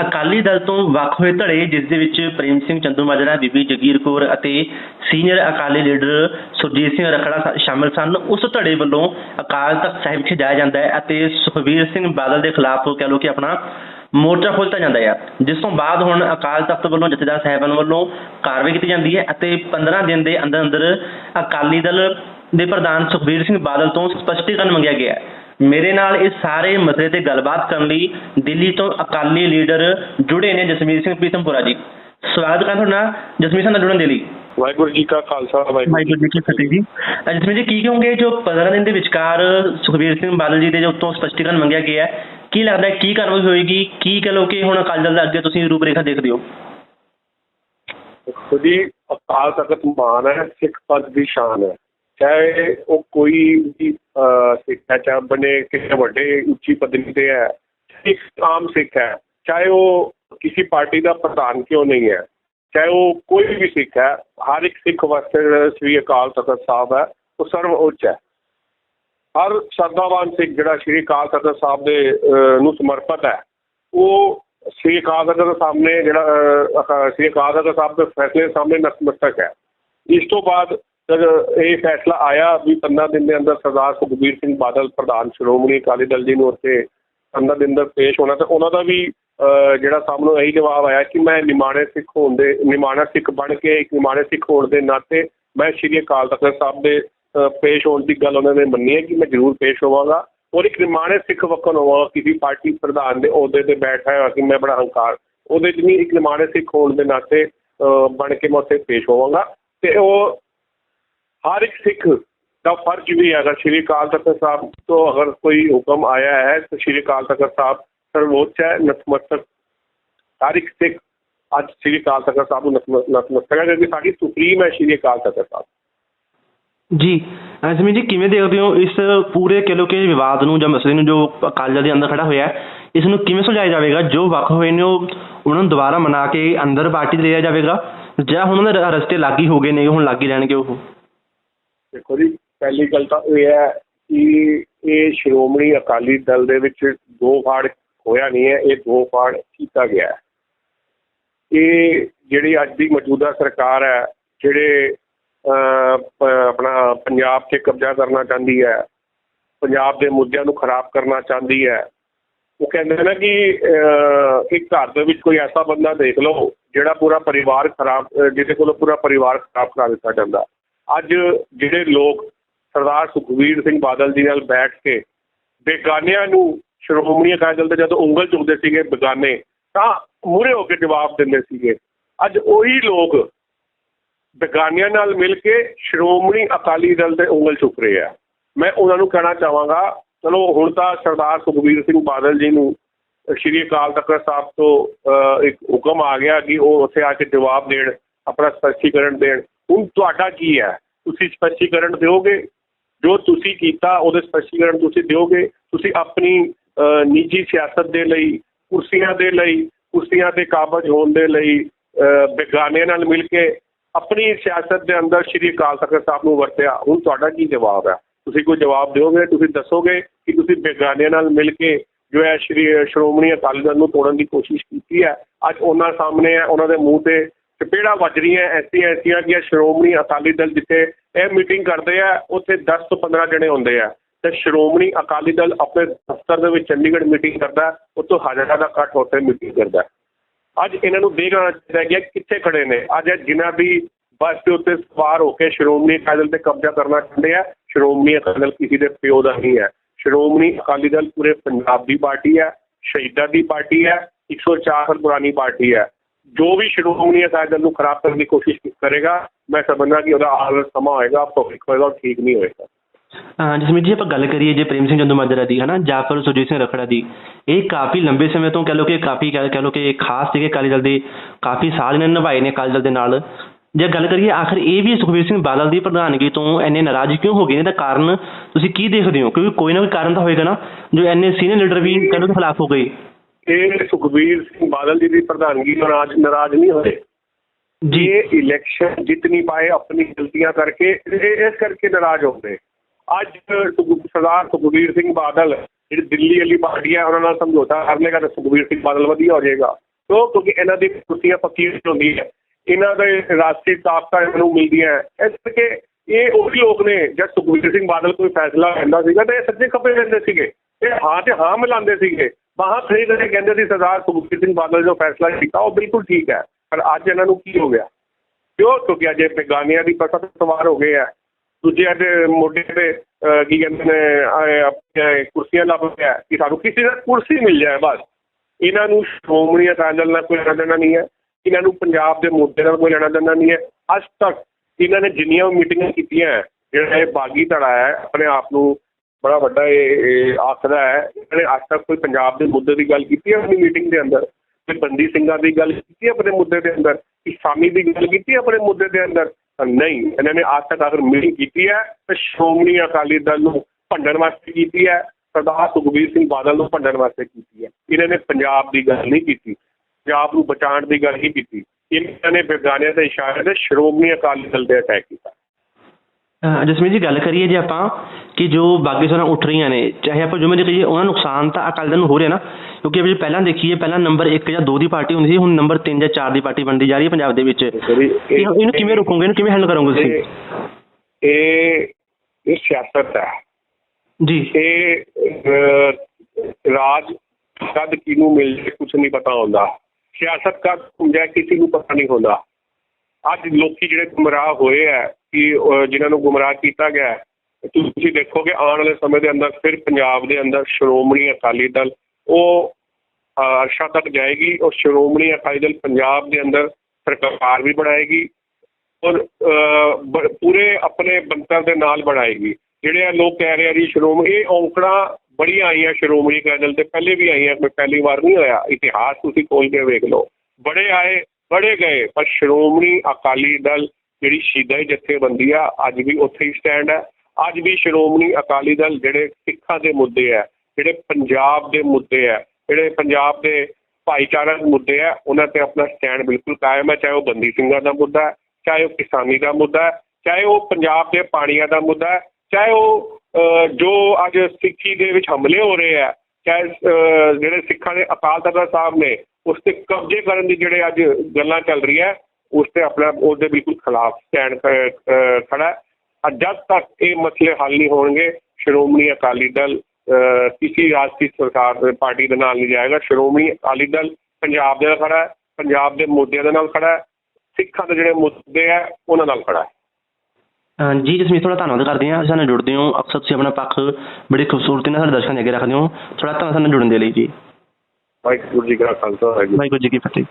ਅਕਾਲੀ ਦਲ ਤੋਂ ਵੱਖ ਹੋਏ ਧੜੇ, ਜਿਸ ਦੇ ਵਿੱਚ ਪ੍ਰੇਮ ਸਿੰਘ ਚੰਦੂਮਾਜਰਾ, ਬੀਬੀ ਜਗੀਰ ਕੌਰ ਅਤੇ ਸੀਨੀਅਰ ਅਕਾਲੀ ਲੀਡਰ ਸੁਰਜੀਤ ਸਿੰਘ ਰਖੜਾ ਸ- ਸ਼ਾਮਲ ਸਨ। ਉਸ ਧੜੇ ਵੱਲੋਂ ਅਕਾਲ ਤਖਤ ਸਾਹਿਬ ਵਿਖੇ ਜਾਇਆ ਜਾਂਦਾ ਹੈ ਅਤੇ ਸੁਖਬੀਰ ਸਿੰਘ ਬਾਦਲ ਦੇ ਖਿਲਾਫ ਕਹਿ ਲਓ ਕਿ ਆਪਣਾ ਮੋਰਚਾ ਖੋਲਤਾ ਜਾਂਦਾ ਹੈ। ਜਿਸ ਤੋਂ ਬਾਅਦ ਹੁਣ ਅਕਾਲ ਤਖਤ ਵੱਲੋਂ ਜਥੇਦਾਰ ਸਾਹਿਬਾਨ ਵੱਲੋਂ ਕਾਰਵਾਈ ਕੀਤੀ ਜਾਂਦੀ ਹੈ ਅਤੇ 15 ਦਿਨ ਦੇ ਅੰਦਰ ਅੰਦਰ ਅਕਾਲੀ ਦਲ ਦੇ ਪ੍ਰਧਾਨ ਸੁਖਬੀਰ ਸਿੰਘ ਬਾਦਲ ਤੋਂ ਸਪਸ਼ਟੀਕਰਨ ਮੰਗਿਆ ਗਿਆ ਹੈ। ਮੇਰੇ ਨਾਲ ਇਸ ਸਾਰੇ ਮਸਲੇ ਤੇ ਗੱਲਬਾਤ ਕਰਨ ਲਈ ਦਿੱਲੀ ਤੋਂ ਅਕਾਲੀ ਲੀਡਰ ਜੁੜੇ ਨੇ ਜਸਮੀਤ ਸਿੰਘ ਪ੍ਰੀਤਮਪੁਰਾ ਜੀ। ਸਵਾਗਤ ਕਰਦਾ ਤੁਹਾਡਾ ਜਸਮੀਤ ਸਿੰਘ ਨਾਲ ਜੁੜਨ ਦੇ ਲਈ। ਵਾਹਿਗੁਰੂ ਜੀ ਕਾ ਖਾਲਸਾ ਵਾਹਿਗੁਰੂ ਜੀ ਕੀ ਫਤਿਹ। ਜੀ। ਅਹ ਜਸਮੀਤ ਜੀ ਕੀ ਕਹੋਗੇ ਜੋ 15 ਦਿਨ ਦੇ ਵਿਚਕਾਰ ਸੁਖਬੀਰ ਸਿੰਘ ਬਾਦਲ ਜੀ ਦੇ ਜੋ ਉੱਤੋਂ ਸਪਸ਼ਟੀਕਰਨ ਮੰਗਿਆ ਗਿਆ ਹੈ ਕੀ ਲੱਗਦਾ ਹੈ ਕੀ ਕਾਰਵਾਈ ਹੋਏਗੀ ਕੀ ਕਹ ਕਿ ਹੁਣ ਅਕਾਲੀ ਦਲ ਦਾ ਅੱਗੇ ਤੁਸੀਂ ਰੂਪਰੇਖਾ ਦੇਖਦੇ ਹੋ? ਜੀ ਅਕਾਲ ਤਖਤ ਮਾਨ ਹੈ ਸਿੱਖ ਪੰਥ ਦੀ ਸ਼ਾਨ ਹੈ। ਚਾਹੇ ਉਹ ਕੋਈ ਵੀ ਅਹ, ਸਿੱਖ ਹੈ ਚਾਹੇ ਬਣੇ ਕਿਸੇ ਵੱਡੇ ਉੱਚੀ ਪਦਵੀ ਤੇ ਹੈ ਇੱਕ ਆਮ ਸਿੱਖ ਹੈ ਚਾਹੇ ਉਹ ਕਿਸੇ ਪਾਰਟੀ ਦਾ ਪ੍ਰਧਾਨ ਕਿਉਂ ਨਹੀਂ ਹੈ ਚਾਹੇ ਉਹ ਕੋਈ ਵੀ ਸਿੱਖ ਹੈ ਹਰ ਇੱਕ ਸਿੱਖ ਵਾਸਤੇ ਜਿਹੜਾ ਸ੍ਰੀ ਅਕਾਲ ਤਖਤ ਸਾਹਿਬ ਹੈ ਉਹ ਸਰਵ ਉੱਚ ਹੈ। ਹਰ ਸਰਦਾਵਾਨ ਸਿੱਖ ਜਿਹੜਾ ਸ੍ਰੀ ਅਕਾਲ ਤਖਤ ਸਾਹਿਬ ਦੇ ਨੂੰ ਸਮਰਪਿਤ ਹੈ ਉਹ ਸ੍ਰੀ ਅਕਾਲ ਤਖਤ ਦੇ ਸਾਹਮਣੇ ਜਿਹੜਾ ਸ੍ਰੀ ਅਕਾਲ ਤਖਤ ਸਾਹਿਬ ਦੇ ਫੈਸਲੇ ਸਾਹਮਣੇ ਨਤਮਸਤਕ ਹੈ। ਇਸ ਤੋਂ ਬਾਅਦ ਜਦ ਇਹ ਫੈਸਲਾ ਆਇਆ ਵੀ 15 ਦਿਨ ਦੇ ਅੰਦਰ ਸਰਦਾਰ ਸੁਖਬੀਰ ਸਿੰਘ ਬਾਦਲ ਪ੍ਰਧਾਨ ਸ਼੍ਰੋਮਣੀ ਅਕਾਲੀ ਦਲ ਜੀ ਨੂੰ ਉੱਥੇ 15 ਦਿਨ ਦਾ ਪੇਸ਼ ਹੋਣਾ। ਤੇ ਉਹਨਾਂ ਦਾ ਵੀ ਅਹ, ਜਿਹੜਾ ਸਾਹਮਣੇ ਇਹੀ ਜਵਾਬ ਆਇਆ ਕਿ ਮੈਂ ਨਿਮਾਣੇ ਸਿੱਖ ਹੋਣ ਦੇ ਨਿਮਾਣਾ ਸਿੱਖ ਬਣ ਕੇ ਇੱਕ ਨਿਮਾਣੇ ਸਿੱਖ ਹੋਣ ਦੇ ਨਾਤੇ ਮੈਂ ਸ਼੍ਰੀ ਅਕਾਲ ਤਖਤ ਸਾਹਿਬ ਦੇ ਅਹ, ਪੇਸ਼ ਹੋਣ ਦੀ ਗੱਲ ਉਹਨਾਂ ਨੇ ਮੰਨੀ ਹੈ ਕਿ ਮੈਂ ਜ਼ਰੂਰ ਪੇਸ਼ ਹੋਵਾਂਗਾ। ਔਰ ਇੱਕ ਨਿਮਾਣੇ ਸਿੱਖ ਵਕਨ ਹੋਵਾਂਗਾ ਕਿਸੇ ਪਾਰਟੀ ਪ੍ਰਧਾਨ ਦੇ ਅਹੁਦੇ ਤੇ ਬੈਠਾ ਹਾਂ ਕਿ ਮੈਂ ਬੜਾ ਹੰਕਾਰ ਉਹਦੇ 'ਚ ਨਹੀਂ ਇੱਕ ਨਿਮਾਣੇ ਸਿੱਖ ਹੋਣ ਦੇ ਨਾਤੇ ਅਹ, ਬਣ ਕੇ ਮੈਂ ਉੱਥੇ ਪੇਸ਼ ਹੋਵਾਂਗਾ। ਤੇ ਉਹ ਹਰ ਇੱਕ ਸਿੱਖ ਦਾ ਫਰਜ਼ ਵੀ ਹੈਗਾ ਸ਼੍ਰੀ ਅਕਾਲ ਤਖਤ ਸਾਹਿਬ ਤੋਂ ਅਗਰ ਕੋਈ ਹੁਕਮ ਆਇਆ ਹੈ, ਤਾਂ ਸ਼੍ਰੀ ਅਕਾਲ ਤਖਤ ਸਾਹਿਬ ਸਰਵੋੱਚ ਹੈ, ਨਤਮਸਤਕ। ਹਰ ਇੱਕ ਸਿੱਖ ਅੱਜ ਸ਼੍ਰੀ ਅਕਾਲ ਤਖਤ ਸਾਹਿਬ ਨੂੰ ਨਤਮਸਤਕ ਹੈ, ਕਿਉਂਕਿ ਸਾਡੀ ਸੁਪਰੀਮ ਹੈ ਸ਼੍ਰੀ ਅਕਾਲ ਤਖਤ ਸਾਹਿਬ। ਜੀ ਅਹ ਜੀ, ਕਿਵੇਂ ਦੇਖਦੇ ਹੋ ਇਸ ਪੂਰੇ ਕਹਿ ਲਓ ਕਿ ਵਿਵਾਦ ਨੂੰ ਜਾਂ ਮਸਲੇ ਨੂੰ ਜੋ ਅਕਾਲੀ ਦੇ ਅੰਦਰ ਖੜਾ ਹੋਇਆ ਹੈ, ਇਸ ਨੂੰ ਕਿਵੇਂ ਸੁਲਝਾਇਆ ਜਾਵੇਗਾ? ਜੋ ਵੱਖ ਹੋਏ ਨੇ ਉਹ ਉਹਨਾਂ ਨੂੰ ਦੁਬਾਰਾ ਮਨਾ ਕੇ ਅੰਦਰ ਪਾਰਟੀ ਦੇ ਲਿਆ ਜਾਵੇਗਾ? ਜਾਂ ਹੁਣ ਉਹਨਾਂ ਦੇ ਰਸਤੇ ਲਾਗੀ ਹੋ ਗਏ ਨੇ, ਹੁਣ ਲਾਗੀ ਰਹਿਣਗੇ ਉਹ? ਦੇਖੋ ਜੀ ਪਹਿਲੀ ਗੱਲ ਤਾਂ ਇਹ ਹੈ ਕਿ ਇਹ ਸ਼੍ਰੋਮਣੀ ਅਕਾਲੀ ਦਲ ਦੇ ਵਿੱਚ ਦੋ ਫਾੜ ਹੋਇਆ ਨਹੀਂ ਹੈ ਇਹ ਦੋ ਫਾੜ ਕੀਤਾ ਗਿਆ ਹੈ। ਇਹ ਜਿਹੜੀ ਅੱਜ ਦੀ ਮੌਜੂਦਾ ਸਰਕਾਰ ਹੈ ਜਿਹੜੇ ਆਪਣਾ ਪੰਜਾਬ 'ਤੇ ਕਬਜ਼ਾ ਕਰਨਾ ਚਾਹੁੰਦੀ ਹੈ ਪੰਜਾਬ ਦੇ ਮੁੱਦਿਆਂ ਨੂੰ ਖਰਾਬ ਕਰਨਾ ਚਾਹੁੰਦੀ ਹੈ ਉਹ ਕਹਿੰਦੇ ਨੇ ਨਾ ਕਿ ਅਹ, ਇੱਕ ਘਰ ਦੇ ਵਿੱਚ ਕੋਈ ਐਸਾ ਬੰਦਾ ਦੇਖ ਲਓ ਜਿਹੜਾ ਪੂਰਾ ਪਰਿਵਾਰ ਖਰਾਬ ਜਿਹਦੇ ਕੋਲੋਂ ਪੂਰਾ ਪਰਿਵਾਰ ਖਰਾਬ ਕਰ ਦਿੱਤਾ ਜਾਂਦਾ। ਅੱਜ ਜਿਹੜੇ ਲੋਕ ਸਰਦਾਰ ਸੁਖਬੀਰ ਸਿੰਘ ਬਾਦਲ ਜੀ ਨਾਲ ਬੈਠ ਕੇ ਬੇਗਾਨਿਆਂ ਨੂੰ ਸ਼੍ਰੋਮਣੀ ਅਕਾਲੀ ਦਲ ਦੇ ਜਦੋਂ ਉਂਗਲ ਚੁੱਕਦੇ ਸੀਗੇ ਬੇਗਾਨੇ, ਤਾਂ ਮੂਹਰੇ ਹੋ ਕੇ ਜਵਾਬ ਦਿੰਦੇ ਸੀਗੇ। ਅੱਜ ਉਹੀ ਲੋਕ ਬੇਗਾਨਿਆਂ ਨਾਲ ਮਿਲ ਕੇ ਸ਼੍ਰੋਮਣੀ ਅਕਾਲੀ ਦਲ ਦੇ ਉਂਗਲ ਚੁੱਕ ਰਹੇ ਆ। ਮੈਂ ਉਹਨਾਂ ਨੂੰ ਕਹਿਣਾ ਚਾਹਾਂਗਾ, ਚਲੋ ਹੁਣ ਤਾਂ ਸਰਦਾਰ ਸੁਖਬੀਰ ਸਿੰਘ ਬਾਦਲ ਜੀ ਨੂੰ ਸ਼੍ਰੀ ਅਕਾਲ ਤਖਤ ਸਾਹਿਬ ਤੋਂ ਇੱਕ ਹੁਕਮ ਆ ਗਿਆ ਕਿ ਉਹ ਉੱਥੇ ਆ ਕੇ ਜਵਾਬ ਦੇਣ, ਆਪਣਾ ਸਪਸ਼ਟੀਕਰਨ ਦੇਣ। ਹੁਣ ਤੁਹਾਡਾ ਕੀ ਹੈ? ਤੁਸੀਂ ਸਪਸ਼ਟੀਕਰਨ ਦਿਓਗੇ? ਜੋ ਤੁਸੀਂ ਕੀਤਾ ਉਹਦੇ ਸਪਸ਼ਟੀਕਰਨ ਤੁਸੀਂ ਦਿਓਗੇ? ਤੁਸੀਂ ਆਪਣੀ ਨਿੱਜੀ ਸਿਆਸਤ ਦੇ ਲਈ ਕੁਰਸੀਆਂ ਦੇ ਲਈ ਕੁਰਸੀਆਂ ਦੇ ਕਾਬਜ ਹੋਣ ਦੇ ਲਈ ਅਹ, ਬੇਗਾਨਿਆਂ ਨਾਲ ਮਿਲ ਕੇ ਆਪਣੀ ਸਿਆਸਤ ਦੇ ਅੰਦਰ ਸ਼੍ਰੀ ਅਕਾਲ ਤਖਤ ਸਾਹਿਬ ਨੂੰ ਵਰਤਿਆ। ਹੁਣ ਤੁਹਾਡਾ ਕੀ ਜਵਾਬ ਹੈ? ਤੁਸੀਂ ਕੋਈ ਜਵਾਬ ਦਿਓਗੇ? ਤੁਸੀਂ ਦੱਸੋਗੇ ਕਿ ਤੁਸੀਂ ਬੇਗਾਨਿਆਂ ਨਾਲ ਮਿਲ ਕੇ ਜੋ ਹੈ ਸ਼੍ਰੀ ਸ਼੍ਰੋਮਣੀ ਅਕਾਲੀ ਦਲ ਨੂੰ ਤੋੜਨ ਦੀ ਕੋਸ਼ਿਸ਼ ਕੀਤੀ ਹੈ? ਅੱਜ ਉਹਨਾਂ ਸਾਹਮਣੇ ਹੈ ਉਹਨਾਂ ਦੇ ਮੂੰਹ ਤੇ ਚਪੇੜਾ ਵੱਜ ਰਹੀਆਂ ਐਸੀਆਂ ਐਸੀਆਂ ਕਿ ਸ਼੍ਰੋਮਣੀ ਅਕਾਲੀ ਦਲ ਜਿੱਥੇ ਇਹ ਮੀਟਿੰਗ ਕਰਦੇ ਆ, ਉੱਥੇ 10 ਤੋਂ 15 ਜਣੇ ਹੁੰਦੇ ਆ। ਤੇ ਸ਼੍ਰੋਮਣੀ ਅਕਾਲੀ ਦਲ ਆਪਣੇ ਦਫ਼ਤਰ ਦੇ ਵਿੱਚ ਚੰਡੀਗੜ੍ਹ ਮੀਟਿੰਗ ਕਰਦਾ, ਉੱਥੋਂ ਹਜ਼ਾਰਾਂ ਦਾ ਇਕੱਠ ਉੱਥੇ ਮੀਟਿੰਗ ਕਰਦਾ। ਅੱਜ ਇਹਨਾਂ ਨੂੰ ਦੇਖਣਾ ਚਾਹੀਦਾ ਕਿ ਕਿੱਥੇ ਖੜੇ ਨੇ। ਅੱਜ ਇਹ ਜਿਨ੍ਹਾਂ ਵੀ ਬੱਸ ਦੇ ਉੱਤੇ ਸਵਾਰ ਹੋ ਕੇ ਸ਼੍ਰੋਮਣੀ ਅਕਾਲੀ ਦਲ ਤੇ ਕਬਜ਼ਾ ਕਰਨਾ ਚਾਹੁੰਦੇ ਆ, ਸ਼੍ਰੋਮਣੀ ਅਕਾਲੀ ਦਲ ਕਿਸੇ ਦੇ ਪਿਓ ਦਾ ਨਹੀਂ ਹੈ। ਸ਼੍ਰੋਮਣੀ ਅਕਾਲੀ ਦਲ ਪੂਰੇ ਪੰਜਾਬ ਦੀ ਪਾਰਟੀ ਹੈ, ਸ਼ਹੀਦਾਂ ਦੀ ਪਾਰਟੀ ਹੈ 104 ਸਾਲ ਪੁਰਾਣੀ ਪਾਰਟੀ ਹੈ। ਜੋ ਵੀ ਸ਼੍ਰੋਮਣੀ ਅਕਾਲੀ ਦਲ ਨੂੰ ਖਰਾਬ ਕਰਨ ਦੀ ਕੋਸ਼ਿਸ਼ ਕਰੇਗਾ। ਮੈਂ ਸਮਝਦਾ ਕਿ ਉਹਦਾ ਆਲ ਸਮਾਂ ਹੋਏਗਾ ਭਵਿੱਖ ਹੋਏਗਾ ਠੀਕ ਨਹੀਂ ਹੋਏਗਾ। ਅਹ ਜੀ, ਆਪਾਂ ਗੱਲ ਕਰੀਏ ਜੇ ਪ੍ਰੇਮ ਸਿੰਘ ਚੰਦੂਮਾਜਰਾ ਦੀ, ਹਨਾ? ਜਾਂ ਫਿਰ ਸਿੰਘ ਰਖੜਾ ਦੀ। ਇਹ ਕਾਫੀ ਲੰਬੇ ਸਮੇਂ ਤੋਂ ਕਹਿ ਲਓ ਕਿ ਕਾਫੀ ਕਹਿ ਕਹਿ ਕਿ ਖਾਸ ਸੀਗੇ ਅਕਾਲੀ ਦਲ ਦੇ, ਕਾਫੀ ਸਾਲ ਇਹਨਾਂ ਨਿਭਾਏ ਨੇ ਅਕਾਲੀ ਦਲ ਦੇ ਨਾਲ। ਜੇ ਗੱਲ ਕਰੀਏ ਆਖਰ ਇਹ ਵੀ ਸੁਖਬੀਰ ਸਿੰਘ ਬਾਦਲ ਦੀ ਪ੍ਰਧਾਨਗੀ ਤੋਂ ਇੰਨੇ ਨਾਰਾਜ਼ ਕਿਉਂ ਹੋ ਗਏ ਨੇ? ਦਾ ਕਾਰਨ ਤੁਸੀਂ ਕੀ ਦੇਖਦੇ ਹੋ? ਕਿਉਂਕਿ ਕੋਈ ਨਾ ਕੋਈ ਕਾਰਨ ਤਾਂ ਹੋਏਗਾ ਨਾ, ਜੋ ਇੰਨੇ ਸੀਨੀਅਰ ਲੀਡਰ ਵੀ ਕਹਿ ਖਿਲਾਫ ਹੋ ਗਏ। ਇਹ ਸੁਖਬੀਰ ਸਿੰਘ ਬਾਦਲ ਜੀ ਦੀ ਪ੍ਰਧਾਨਗੀ ਤੋਂ ਨਾਰਾਜ਼ ਨਾਰਾਜ਼ ਨਹੀਂ ਹੋਏ। ਜੀ। ਇਹ ਇਲੈਕਸ਼ਨ ਜਿੱਤ ਨਹੀਂ ਪਾਏ ਆਪਣੀ ਗਲਤੀਆਂ ਕਰਕੇ ਇਸ ਕਰਕੇ ਨਾਰਾਜ਼ ਹੋ ਗਏ। ਅੱਜ ਸਰਦਾਰ ਸੁਖਬੀਰ ਸਿੰਘ ਬਾਦਲ ਜਿਹੜੀ ਦਿੱਲੀ ਵਾਲੀ ਪਾਰਟੀ ਹੈ ਉਹਨਾਂ ਨਾਲ ਸਮਝੌਤਾ ਕਰ ਲੇਗਾ ਤਾਂ ਸੁਖਬੀਰ ਸਿੰਘ ਬਾਦਲ ਵਧੀਆ ਹੋ ਜਾਏਗਾ। ਕਿਉਂ ਕਿਉਂਕਿ ਇਹਨਾਂ ਦੀ ਕੁਰਸੀਆਂ ਪੱਕੀਆਂ ਹੁੰਦੀ ਹੈ ਇਹਨਾਂ ਦੇ ਰਾਸ਼ਟਰੀ ਤਾਕਤਾਂ ਇਹਨਾਂ ਨੂੰ ਮਿਲਦੀਆਂ। ਇਸ ਕਰਕੇ ਇਹ ਉਹੀ ਲੋਕ ਨੇ ਜਦ ਸੁਖਬੀਰ ਸਿੰਘ ਬਾਦਲ ਕੋਈ ਫੈਸਲਾ ਲੈਂਦਾ ਸੀਗਾ ਤੇ ਇਹ ਸੱਜੇ ਖੱਬੇ ਲੈਂਦੇ ਸੀਗੇ। ਇਹ ਹਾਂ ਤੇ ਹਾਂ ਮਿਲਾਉਂਦੇ ਸੀਗੇ। ਬਾਹਾਂ ਖੜੀ ਕਰਕੇ ਕਹਿੰਦੇ ਸੀ ਸਰਦਾਰ ਸੁਖਬੀਰ ਸਿੰਘ ਬਾਦਲ ਜੋ ਫੈਸਲਾ ਕੀਤਾ ਉਹ ਬਿਲਕੁਲ ਠੀਕ ਹੈ ਪਰ ਅੱਜ ਇਹਨਾਂ ਨੂੰ ਕੀ ਹੋ ਗਿਆ? ਕਿਉਂ? ਕਿਉਂਕਿ ਅੱਜ ਇਹ ਬੇਗਾਨੀਆਂ ਦੀ ਪਸੰਦ ਸਵਾਰ ਹੋ ਗਏ ਆ। ਦੂਜੇ ਅੱਜ ਮੋਢੇ ਤੇ ਕੀ ਕਹਿੰਦੇ ਨੇ ਆਹ, ਆਪਣੀਆਂ ਕੁਰਸੀਆਂ ਲੱਭ ਗਿਆ ਕਿ ਸਾਨੂੰ ਕਿਸੇ ਦਾ ਕੁਰਸੀ ਮਿਲ ਜਾਏ ਬਸ। ਇਹਨਾਂ ਨੂੰ ਸ਼੍ਰੋਮਣੀ ਅਕਾਲੀ ਦਲ ਨਾਲ ਕੋਈ ਲੈਣਾ ਦੇਣਾ ਨਹੀਂ ਹੈ। ਇਹਨਾਂ ਨੂੰ ਪੰਜਾਬ ਦੇ ਮੁੱਦੇ ਨਾਲ ਕੋਈ ਲੈਣਾ ਦੇਣਾ ਨਹੀਂ ਹੈ। ਅੱਜ ਤੱਕ ਇਹਨਾਂ ਨੇ ਜਿੰਨੀਆਂ ਵੀ ਮੀਟਿੰਗਾਂ ਕੀਤੀਆਂ ਹੈ, ਜਿਹੜਾ ਇਹ ਬਾਗੀ ਧੜਾ ਹੈ ਆਪਣੇ ਆਪ ਨੂੰ ਬੜਾ ਵੱਡਾ ਇਹ ਇਹ ਆਖਦਾ ਹੈ। ਇਹਨਾਂ ਨੇ ਅੱਜ ਤੱਕ ਕੋਈ ਪੰਜਾਬ ਦੇ ਮੁੱਦੇ ਦੀ ਗੱਲ ਕੀਤੀ ਹੈ ਆਪਣੀ ਮੀਟਿੰਗ ਦੇ ਅੰਦਰ? ਕੋਈ ਬੰਦੀ ਸਿੰਘਾਂ ਦੀ ਗੱਲ ਕੀਤੀ ਆਪਣੇ ਮੁੱਦੇ ਦੇ ਅੰਦਰ? ਕਿਸਾਨੀ ਦੀ ਗੱਲ ਕੀਤੀ ਆਪਣੇ ਮੁੱਦੇ ਦੇ ਅੰਦਰ? ਨਹੀਂ। ਇਹਨਾਂ ਨੇ ਅੱਜ ਤੱਕ ਅਗਰ ਮੀਟਿੰਗ ਕੀਤੀ ਹੈ, ਤਾਂ ਸ਼੍ਰੋਮਣੀ ਅਕਾਲੀ ਦਲ ਨੂੰ ਭੰਡਣ ਵਾਸਤੇ ਕੀਤੀ ਹੈ, ਸਰਦਾਰ ਸੁਖਬੀਰ ਸਿੰਘ ਬਾਦਲ ਨੂੰ ਭੰਡਣ ਵਾਸਤੇ ਕੀਤੀ ਹੈ। ਇਹਨਾਂ ਨੇ ਪੰਜਾਬ ਦੀ ਗੱਲ ਨਹੀਂ ਕੀਤੀ। ਪੰਜਾਬ ਨੂੰ ਬਚਾਉਣ ਦੀ ਗੱਲ ਨਹੀਂ ਕੀਤੀ। ਇਹਨਾਂ ਨੇ ਬੇਗਾਨਿਆਂ ਦੇ ਇਸ਼ਾਰੇ ਤੇ ਸ਼੍ਰੋਮਣੀ ਅਕਾਲੀ ਦਲ ਦੇ ਅਟੈਕ ਕੀਤਾ। ਜਸਮੀਤ ਜੀ ਗੱਲ ਕਰੀਏ ਜੇ ਆਪਾਂ ਕਿ ਜੋ ਬਾਗੀ ਸਰਾਂ ਉੱਠ ਰਹੀਆਂ ਨੇ ਚਾਹੇ ਆਪਾਂ ਜਿਵੇਂ ਜੇ ਕਹੀਏ ਉਹਨਾਂ ਨੂੰ ਨੁਕਸਾਨ ਤਾਂ ਅਕਾਲੀ ਦਲ ਨੂੰ ਹੋ ਰਿਹਾ ਨਾ ਕਿਉਂਕਿ ਜੇ ਪਹਿਲਾਂ ਦੇਖੀਏ ਪਹਿਲਾਂ ਨੰਬਰ 1 ਜਾਂ 2 ਦੀ ਪਾਰਟੀ ਹੁੰਦੀ ਸੀ ਹੁਣ ਨੰਬਰ 3 ਜਾਂ 4 ਦੀ ਪਾਰਟੀ ਬਣਦੀ ਜਾ ਰਹੀ ਹੈ ਪੰਜਾਬ ਦੇ ਵਿੱਚ। ਇਹ- ਇਹਨੂੰ ਕਿਵੇਂ ਰੋਕੋਗੇ? ਇਹਨੂੰ ਕਿਵੇਂ ਹੈਂਡਲ ਕਰੋਗੇ ਤੁਸੀਂ? ਇਹ ਇਹ ਸਿਆਸਤ ਹੈ। ਜੀ। ਇਹ ਰਾਜ ਕਦ ਕਿਹਨੂੰ ਮਿਲ ਜੇ ਕੁਝ ਨਹੀਂ ਪਤਾ ਹੁੰਦਾ। ਸਿਆਸਤ ਕਦ ਹੁੰਦਾ ਕਿਸੇ ਨੂੰ ਪਤਾ ਨਹੀਂ ਹੁੰਦਾ। ਅੱਜ ਲੋਕੀ ਜਿਹੜੇ ਗੁੰਮਰਾਹ ਹੋਏ ਹੈ ਕਿ ਅਹ, ਜਿਨ੍ਹਾਂ ਨੂੰ ਗੁੰਮਰਾਹ ਕੀਤਾ ਗਿਆ ਹੈ, ਤੁਸੀਂ ਦੇਖੋਗੇ ਆਉਣ ਵਾਲੇ ਸਮੇਂ ਦੇ ਅੰਦਰ ਫਿਰ ਪੰਜਾਬ ਦੇ ਅੰਦਰ ਸ਼੍ਰੋਮਣੀ ਅਕਾਲੀ ਦਲ ਉਹ ਅਹ, ਤੱਕ ਜਾਏਗੀ। ਔਰ ਸ਼੍ਰੋਮਣੀ ਅਕਾਲੀ ਦਲ ਪੰਜਾਬ ਦੇ ਅੰਦਰ ਸਰਕਾਰ ਵੀ ਬਣਾਏਗੀ ਔਰ ਬ- ਪੂਰੇ ਆਪਣੇ ਬੰਤਰ ਦੇ ਨਾਲ ਬਣਾਏਗੀ। ਜਿਹੜੇ ਆ ਲੋਕ ਕਹਿ ਰਹੇ ਆ ਜੀ ਸ਼੍ਰੋਮਣੀ ਇਹ ਔਂਕੜਾਂ ਬੜੀਆਂ ਆਈਆਂ ਸ਼੍ਰੋਮਣੀ ਅਕਾਲੀ ਦਲ ਤੇ ਪਹਿਲੇ ਵੀ ਆਈਆਂ ਕੋਈ ਪਹਿਲੀ ਵਾਰ ਨਹੀਂ ਹੋਇਆ। ਇਤਿਹਾਸ ਤੁਸੀਂ ਖੋਲ ਕੇ ਵੇਖ ਲਓ। ਬੜੇ ਆਏ ਬੜੇ ਗਏ ਪਰ ਸ਼੍ਰੋਮਣੀ ਅਕਾਲੀ ਦਲ ਜਿਹੜੀ ਸ਼ਹੀਦਾਂ ਜਥੇਬੰਦੀ ਆ, ਅੱਜ ਵੀ ਉੱਥੇ ਹੀ ਸਟੈਂਡ ਹੈ ਅੱਜ ਵੀ ਸ਼੍ਰੋਮਣੀ ਅਕਾਲੀ ਦਲ ਜਿਹੜੇ ਸਿੱਖਾਂ ਦੇ ਮੁੱਦੇ ਆ, ਜਿਹੜੇ ਪੰਜਾਬ ਦੇ ਮੁੱਦੇ ਆ, ਜਿਹੜੇ ਪੰਜਾਬ ਦੇ ਭਾਈਚਾਰਕ ਮੁੱਦੇ ਆ, ਉਹਨਾਂ ਤੇ ਆਪਣਾ ਸਟੈਂਡ ਬਿਲਕੁਲ ਕਾਇਮ ਹੈ ਚਾਹੇ ਉਹ ਬੰਦੀ ਸਿੰਘਾਂ ਦਾ ਮੁੱਦਾ ਹੈ ਚਾਹੇ ਉਹ ਕਿਸਾਨੀ ਦਾ ਮੁੱਦਾ ਹੈ ਚਾਹੇ ਉਹ ਪੰਜਾਬ ਦੇ ਪਾਣੀਆਂ ਦਾ ਮੁੱਦਾ ਹੈ ਚਾਹੇ ਉਹ ਜੋ ਅੱਜ ਸਿੱਖੀ ਦੇ ਵਿੱਚ ਹਮਲੇ ਹੋ ਰਹੇ ਆ, ਚਾਹੇ ਜਿਹੜੇ ਸਿੱਖਾਂ ਦੇ ਅਕਾਲ ਤਖਤ ਸਾਹਿਬ ਨੇ, ਉਸ ਤੇ ਕਬਜ਼ੇ ਕਰਨ ਦੀ ਜਿਹੜੇ ਅੱਜ ਗੱਲਾਂ ਚੱਲ ਰਹੀਆਂ ਉਸ ਤੇ ਆਪਣਾ ਉਹਦੇ ਬਿਲਕੁਲ ਖਿਲਾਫ ਸਟੈਂਡ ਖੜਾ ਜਦ ਤੱਕ ਇਹ ਮਸਲੇ ਹੱਲ ਨਹੀਂ ਹੋਣਗੇ ਸ਼੍ਰੋਮਣੀ ਅਕਾਲੀ ਦਲ ਕਿਸੇ ਰਾਜਸੀ ਸਰਕਾਰ ਦੇ ਪਾਰਟੀ ਦੇ ਨਾਲ ਨਹੀਂ ਜਾਏਗਾ। ਸ਼੍ਰੋਮਣੀ ਅਕਾਲੀ ਦਲ ਪੰਜਾਬ ਦੇ ਨਾਲ ਖੜਾ ਹੈ ਪੰਜਾਬ ਦੇ ਮੁੱਦਿਆਂ ਦੇ ਨਾਲ ਖੜਾ ਹੈ ਸਿੱਖਾਂ ਦੇ ਜਿਹੜੇ ਮੁੱਦੇ ਆ ਉਹਨਾਂ ਨਾਲ ਖੜਾ ਹੈ। ਜੀ ਜਸਮੀਤ ਤੁਹਾਡਾ ਧੰਨਵਾਦ ਕਰਦੇ ਹਾਂ। ਸਾਡੇ ਨਾਲ ਜੁੜਦੇ ਹੋ। ਅਕਸਰ ਤੁਸੀਂ ਆਪਣਾ ਪੱਖ ਬੜੀ ਖੂਬਸੂਰਤੀ ਨਾਲ ਸਾਡੇ ਦਰਸ਼ਕਾਂ ਦੇ ਅੱਗੇ ਰੱਖਦੇ ਹੋ। ਤੁਹਾਡਾ ਧੰਨਵਾਦ ਸਾਡੇ ਨਾਲ ਜੁੜਨ ਦੇ ਲਈ ਜੀ। ਵਾਹਿਗੁਰੂ ਜੀ ਕਾ ਖਾਲਸਾ ਵਾਹਿਗੁਰੂ ਜੀ ਕੀ ਫਤਿਹ।